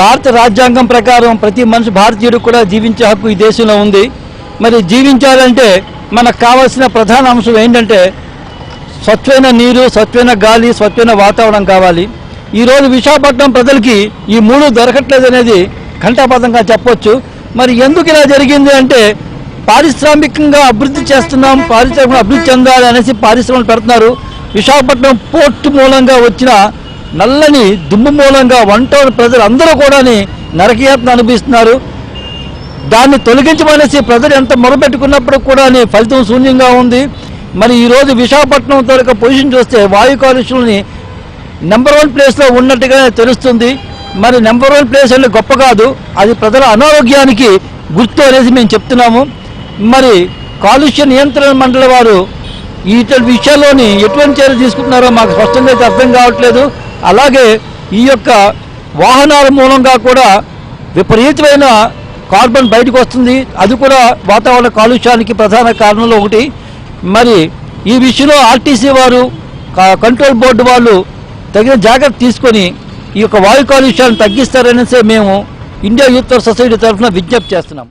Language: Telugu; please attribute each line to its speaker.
Speaker 1: భారత రాజ్యాంగం ప్రకారం ప్రతి మనిషి భారతీయుడు కూడా జీవించే హక్కు ఈ దేశంలో ఉంది. మరి జీవించాలంటే మనకు కావాల్సిన ప్రధాన అంశం ఏంటంటే స్వచ్ఛమైన నీరు స్వచ్ఛమైన గాలి స్వచ్ఛమైన వాతావరణం కావాలి. ఈరోజు విశాఖపట్నం ప్రజలకి ఈ మూడు దొరకట్లేదు అనేది ఘంటాపథంగా చెప్పొచ్చు. మరి ఎందుకు ఇలా జరిగింది అంటే పారిశ్రామికంగా అభివృద్ధి చేస్తున్నాం పారిశ్రామిక అభివృద్ధి చెందాలి అనేసి పారిశ్రమలు పెడుతున్నారు. విశాఖపట్నం పోర్టు మూలంగా వచ్చిన నల్లని దుమ్ము మూలంగా వన్ టౌన్ ప్రజలు అందరూ కూడా నరకయాత్న అనుభవిస్తున్నారు. దాన్ని తొలగించమనేసి ప్రజలు ఎంత మొరపెట్టుకున్నప్పుడు కూడా ఫలితం శూన్యంగా ఉంది. మరి ఈరోజు విశాఖపట్నం తాలూకా పొజిషన్ చూస్తే వాయు కాలుష్యంని నెంబర్ వన్ ప్లేస్లో ఉన్నట్టుగా తెలుస్తుంది. మరి నెంబర్ వన్ ప్లేస్ అంటే గొప్ప కాదు. అది ప్రజల అనారోగ్యానికి గుర్తు అనేసి మేము చెప్తున్నాము. మరి కాలుష్య నియంత్రణ మండలి వారు ఈ విషయాల్లోని ఎటువంటి చర్యలు తీసుకుంటున్నారో మాకు స్పష్టంగా అయితే అర్థం కావట్లేదు. అలాగే ఈ యొక్క వాహనాల మూలంగా కూడా విపరీతమైన కార్బన్ బయటకు వస్తుంది. అది కూడా వాతావరణ కాలుష్యానికి ప్రధాన కారణంలో ఒకటి. మరి ఈ విషయంలో ఆర్టీసీ వారు కంట్రోల్ బోర్డు వాళ్ళు తగిన జాగ్రత్త తీసుకొని ఈ యొక్క వాయు కాలుష్యాన్ని తగ్గిస్తారనేసే మేము ఇండియా యూత్ సొసైటీ తరఫున విజ్ఞప్తి చేస్తున్నాం.